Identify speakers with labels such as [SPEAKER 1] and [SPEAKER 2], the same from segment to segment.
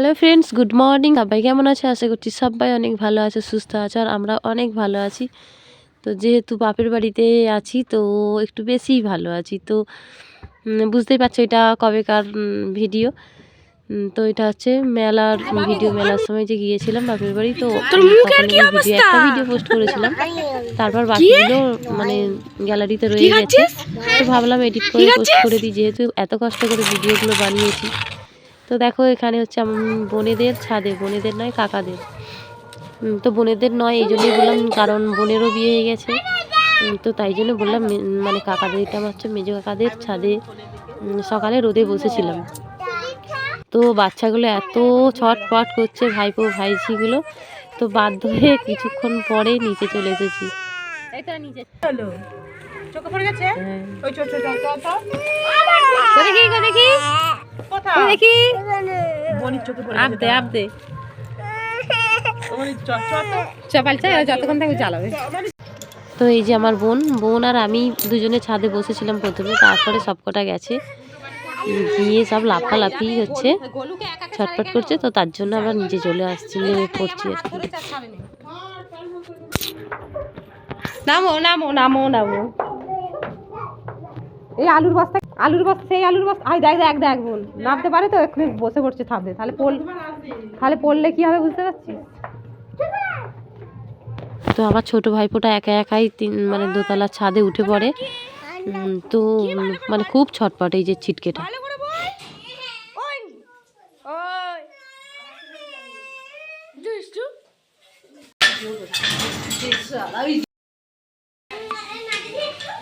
[SPEAKER 1] Hello friends good morning সবাই কেমন আছে? আশা করছি সবাই অনেক ভালো আছে সুস্থ আছে আর আমরা অনেক ভালো আছি। তো যেহেতু বাপের বাড়িতে আছি তো একটু বেশিই ভালো আছি। তো বুঝতেই পারছ এটা কবেকার ভিডিও। তো এটা হচ্ছে মেলার ভিডিও মেলার সময় যে গিয়েছিলাম বাপের বাড়ি তো ভিডিও একটা ভিডিও পোস্ট করেছিলাম। তারপর বাকিগুলো মানে গ্যালারিতে রয়ে গেছে। তো ভাবলাম এডিট করে পোস্ট করে দিই যেহেতু এত কষ্ট করে ভিডিওগুলো বানিয়েছি। তো দেখো এখানে হচ্ছে বোনেদের ছাদে বোনেদের নয়, কাকাদের। তো বোনেদের নয়, এই জন্যই বললাম, কারণ বোনেরও বিয়ে হয়ে গেছে। তো তাই জন্য বললাম মানে কাকাদের, এটা হচ্ছে মেজো কাকাদের ছাদে সকালে রোদে বসেছিলাম। তো বাচ্চাগুলো এত ছটপট করছে ভাইপো, ভাইঝিগুলো, তো বাধ্য হয়ে কিছুক্ষণ পরে নিচে চলে এসেছি।
[SPEAKER 2] হলো চোখে পড়ে গেছে। ওই ছোট ছোট ছোট
[SPEAKER 1] দেখি দেখি।
[SPEAKER 2] কোথায়?
[SPEAKER 1] দেখি।
[SPEAKER 2] বনির চোখে পড়ে
[SPEAKER 1] আপ দে আপ দে
[SPEAKER 2] বনির চট চট
[SPEAKER 1] চপাল চাই যতক্ষণ থাকবে চালাবে তো এই যে আমার বোন বোন আর আমি দুজনে ছাদে বসেছিলাম প্রথমে তারপরে সবকটা গেছে। গিয়ে সব লাফালাফি হচ্ছে ছটফট করছে তো তার জন্য আবার নিজে চলে আসছি নেমে পড়ছি আর কি। নামো নামো নামো নামো।
[SPEAKER 3] এই আলুর বস্তা আলুর বস্তা সেই আলুর বস্তা। আই দেখ দেখ দেখ বোন। নামতে পারে তো এক্ষুনি বসে পড়ছে থামবে তাহলে পড় তাহলে পড়লে কি হবে বুঝতে পারছিস?
[SPEAKER 1] তো আমার ছোট ভাইপোটা একা একাই তিন মানে দোতলা ছাদে উঠে পড়ে। তো মানে খুব ছটপট এই যে ছিটকেটা
[SPEAKER 2] ফ্যান মা ফ্যান বড় থাকায় এটা তো তিনজনের এই যে আছে এমন করতে নেই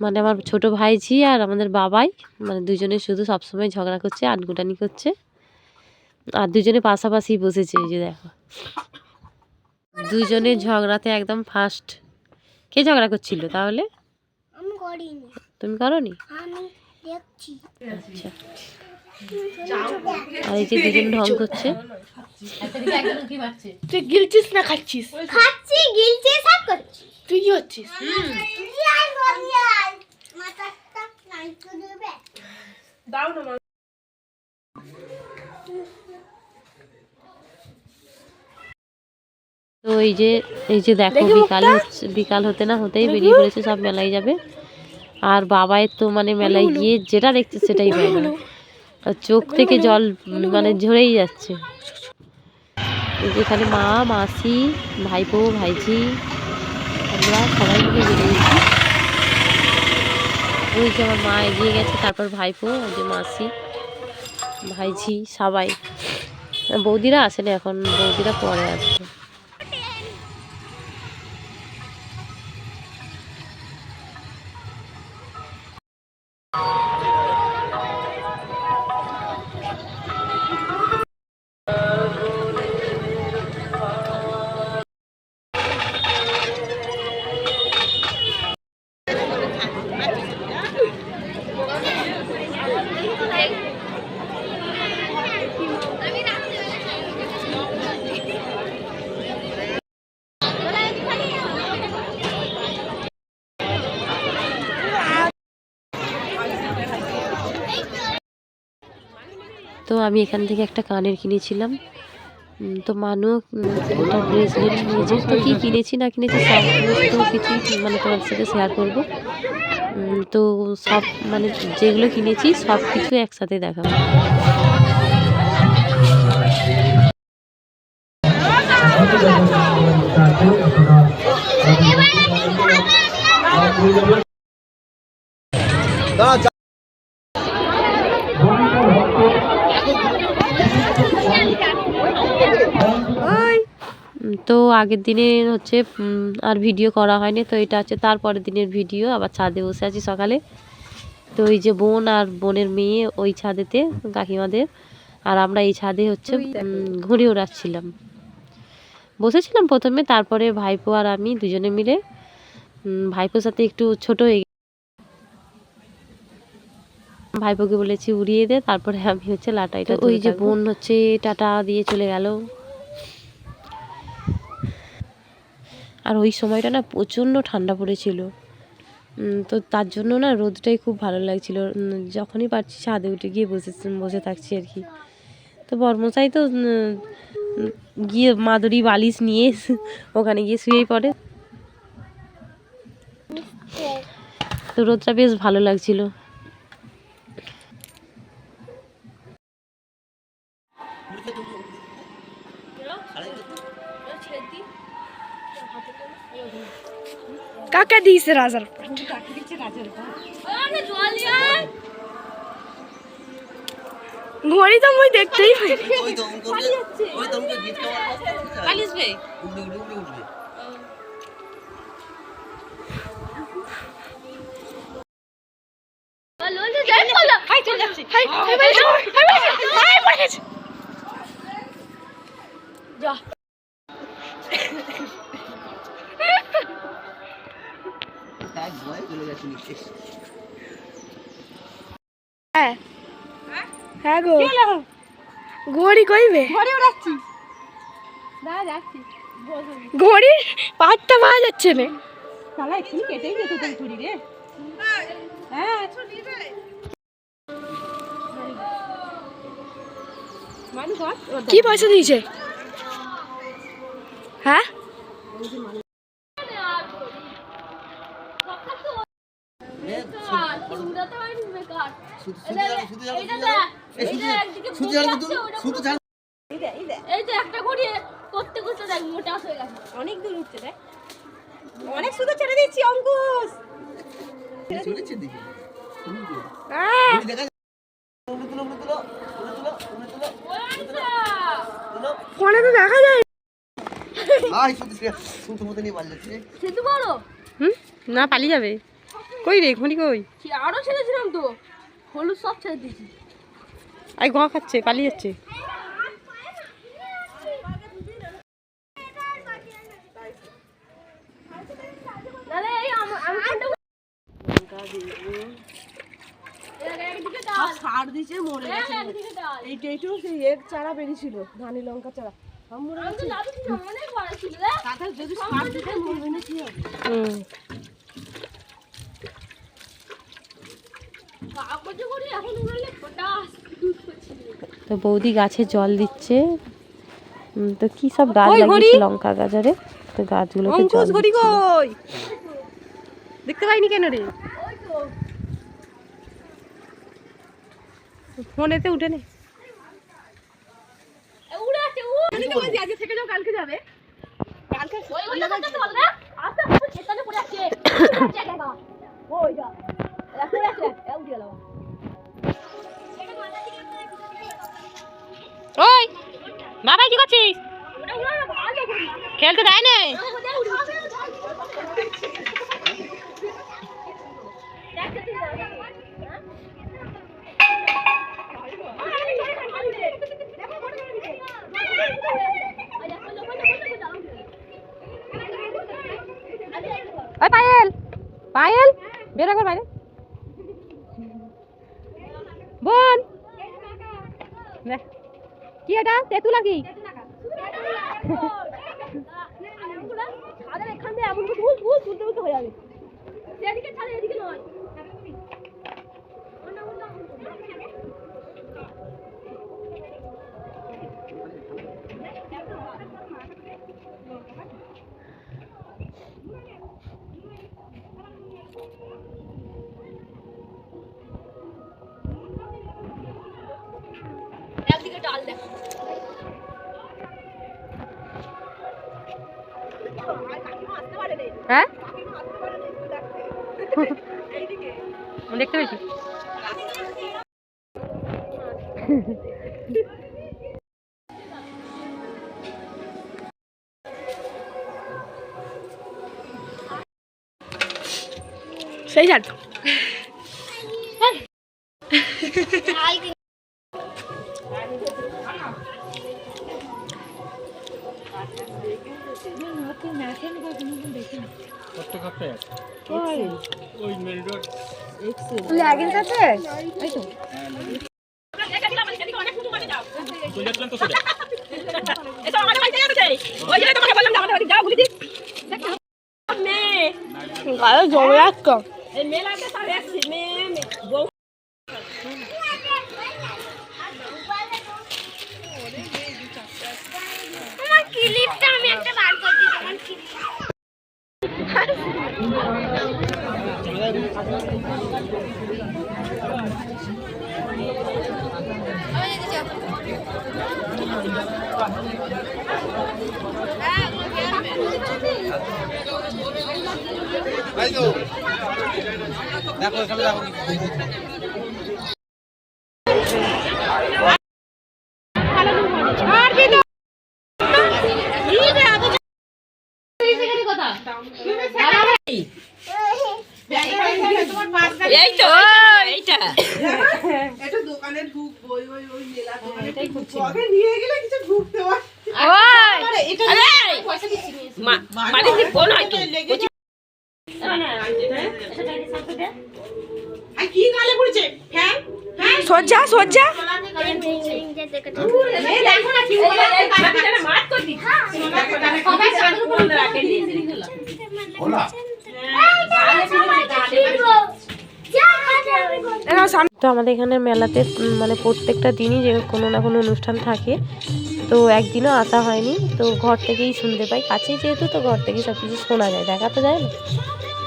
[SPEAKER 1] মানে আমার ছোট ভাইঝি আর আমাদের বাবাই মানে দুজনে শুধু সবসময় ঝগড়া করছে আনগুটানি করছে। আর দুজনে পাশাপাশি বসেছে এই যে দেখো। দুজনে ঝগড়াতে একদম ফার্স্ট কে ঝগড়া করছিল তাহলে? তুমি করনি?
[SPEAKER 4] নি
[SPEAKER 1] আচ্ছা। আর এই যে দুজন ঢং করছে।
[SPEAKER 4] তুই গিলছিস না খাচ্ছিস? খাচ্ছি গিলছি সব করছি। তুই কি হচ্ছিস তো
[SPEAKER 2] দাও না
[SPEAKER 1] তো এই যে এই যে দেখো বিকালে হচ্ছে- বিকাল হতে না হতেই বেরিয়ে পড়েছে সব মেলায় যাবে। আর বাবায়ের তো মানে মেলায় গিয়ে যেটা দেখছে সেটাই পায় না। চোখ থেকে জল মানে ঝরেই যাচ্ছে। এখানে মা মাসি ভাইপো ভাইঝি আমরা সবাই মিলে বেরিয়েছি। ওই যে আমার মা এগিয়ে গেছে তারপর ভাইপো ওই যে মাসি ভাইঝি সবাই। বৌদিরা আসেনি এখন বৌদিরা পরে আসবে। আমি এখান থেকে একটা কানের কিনেছিলাম। তো মানু ওটা ব্রেসলেট নিয়েছে। তো কী কিনেছি, না কিনেছি সমস্ত কিছুই মানে তোমার সাথে শেয়ার করব। তো সব মানে যেগুলো কিনেছি, সব কিছু একসাথে দেখাবো। তো আগের দিনে হচ্ছে আর ভিডিও করা হয়নি তো এটা হচ্ছে তারপরের দিনের ভিডিও আবার ছাদে বসে আছি সকালে। তো ওই যে বোন আর বোনের মেয়ে ওই ছাদেতে কাকিমাদের আর আমরা এই ছাদে হচ্ছে ঘুরে ওড়াচ্ছিলাম। বসেছিলাম প্রথমে তারপরে ভাইপো আর আমি দুজনে মিলে ভাইপোর সাথে একটু ছোট হয়ে ভাইপোকে বলেছি উড়িয়ে দে তারপরে আমি হচ্ছে লাটাইটা ওই যে বোন হচ্ছে টাটা দিয়ে চলে গেল। আর ওই সময়টা না প্রচণ্ড ঠান্ডা পড়েছিল। তো তার জন্য না রোদটাই খুব ভালো লাগছিল। যখনই পারছি ছাদে উঠে গিয়ে বসে বসে থাকছি আর কি। তো বর্মশাই তো গিয়ে মাদুরি বালিশ নিয়ে ওখানে গিয়ে শুয়েই পড়ে। তো রোদটা বেশ ভালো লাগছিল।
[SPEAKER 4] কাকা দিয়েছে রাজার ঘড়ি তো মুই দেখতেই পাই
[SPEAKER 5] ওই এক ভয় চলে গেছে নিচে
[SPEAKER 4] হ্যাঁ। গো। ঘড়ি কইবে
[SPEAKER 3] ঘরে উড়াচ্ছি। যাচ্ছি।
[SPEAKER 4] ঘড়ি? পাঁচটা পাওয়া যাচ্ছে না।
[SPEAKER 3] শালা এক্ষুনি কেটেই যেত তোর ছুরি রে। হ্যাঁ।
[SPEAKER 4] কি পয়সা দিয়েছে? হ্যাঁ?
[SPEAKER 5] এই
[SPEAKER 2] যে একটা ঘড়ি করতে করতে দেখ মোটা হয়ে গেছে।
[SPEAKER 3] অনেক দূর উঠছে দেখ। অনেক শুধু ছেড়ে দিচ্ছি অঙ্কুশ।
[SPEAKER 5] দেখা। উড়ে তুলো উড়ে তুলো উড়ে তুলো উড়ে তুলো তুলো
[SPEAKER 4] ফোনে তো দেখা যায়।
[SPEAKER 3] না পালিয়ে যাবে। কই রে ঘড়ি কই?
[SPEAKER 2] আরও ছেড়েছিলাম তো। হলুদ সব ছেড়ে দিয়েছি।
[SPEAKER 3] আই ঘা খাচ্ছে পালিয়ে যাচ্ছে। সার দিছে মরে এইটা এইটু সেই এর চারা বেরিয়েছিল ধানি লঙ্কা চারা।
[SPEAKER 2] আমি তো যাচ্ছিলাম অনেক বড় ছিল
[SPEAKER 3] যদি সার দিতে মরবে না কি হবে
[SPEAKER 2] কাগজে করে এখন উড়ালে ফোটা দুধ করছিল
[SPEAKER 1] তো বৌদি গাছে জল দিচ্ছে। তো কি সব গাছ? লাগিয়েছে লঙ্কা গাজারে তো
[SPEAKER 3] অঙ্কুশ ঘড়ি কই? দেখতে পাইনি কেন রে? ফোনেতে উঠে নে। কালকে যাবে।
[SPEAKER 2] ওই কথাটা ওই
[SPEAKER 3] ওই বাবা কি করছিস? খেলতে দেয় না
[SPEAKER 2] ওটা উড়ে দেখতে তুই
[SPEAKER 3] ওই পায়েল পায়েল, বেরো কর বাইরে বোন দেখ কি এটা তেঁতুলা কি
[SPEAKER 2] এখান দিয়ে এমন ভুল ভুল তুলতে তুলতে হয়ে যাবে সেদিকে ছাড়ে, এদিকে নয়।
[SPEAKER 3] হ্যাঁ? দেখতে পেয়েছি।
[SPEAKER 4] সেই জানো
[SPEAKER 2] এটা আছে। দিই মেয়ে
[SPEAKER 4] গায়ে জমে রাখতো
[SPEAKER 2] মেলাতে সব মেয়ে মেয়ে বউ।
[SPEAKER 4] ক্লিপটা আমি একটা বার করে
[SPEAKER 5] দেখো এখানে দেখো
[SPEAKER 2] এই তো এইটা।
[SPEAKER 6] একটা দোকানে ঢুকবো ওই ওই ওই মেলা দোকানে আগে নিয়ে গেলে কিছু ঢুকতে পারে
[SPEAKER 2] ওই
[SPEAKER 6] এটা
[SPEAKER 2] আরে মা বাড়িতে ফোন হয় তো
[SPEAKER 6] আর কি গালে পড়েছে? ফ্যান? ফ্যান?
[SPEAKER 3] সজ্জা সজ্জা।
[SPEAKER 6] দেখো না কি
[SPEAKER 2] করে দিচ্ছি
[SPEAKER 1] তো আমাদের এখানে মেলাতে মানে প্রত্যেকটা দিনই যে কোনো না কোনো অনুষ্ঠান থাকে। তো একদিনও আসা হয়নি তো ঘর থেকেই শুনতে পাই। কাছেই যেহেতু তো ঘর থেকেই সব কিছু শোনা যায়। দেখা তো যায় না।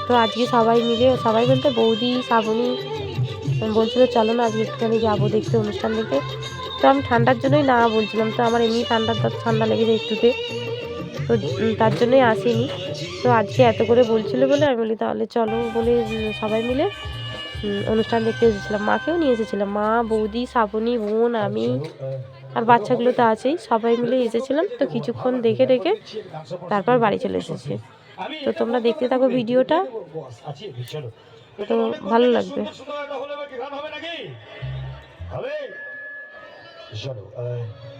[SPEAKER 1] তো আজকে সবাই মিলে সবাই বলতে বৌদি শ্রাবণী বলছিল চলো না আজকে একটুখানি যাব দেখতে অনুষ্ঠান দেখতে। তো আমি ঠান্ডার জন্যই না বলছিলাম। তো আমার এমনি ঠান্ডা ঠান্ডা লেগেছে একটুতে। তো তার জন্যই আসিনি। তো আজকে এত করে বলছিল বলে আমি বলি, তাহলে চলো, বলে সবাই মিলে অনুষ্ঠান দেখতে এসেছিলাম। মাকেও নিয়ে এসেছিলাম। মা, বৌদি শ্রাবণী বোন, আমি আর বাচ্চাগুলো তো আছেই, সবাই মিলে এসেছিলাম। তো কিছুক্ষণ দেখে দেখে তারপর বাড়ি চলে এসেছি। তো তোমরা দেখতে থাকো ভিডিওটা। তো ভালো লাগবে।
[SPEAKER 7] সারাটি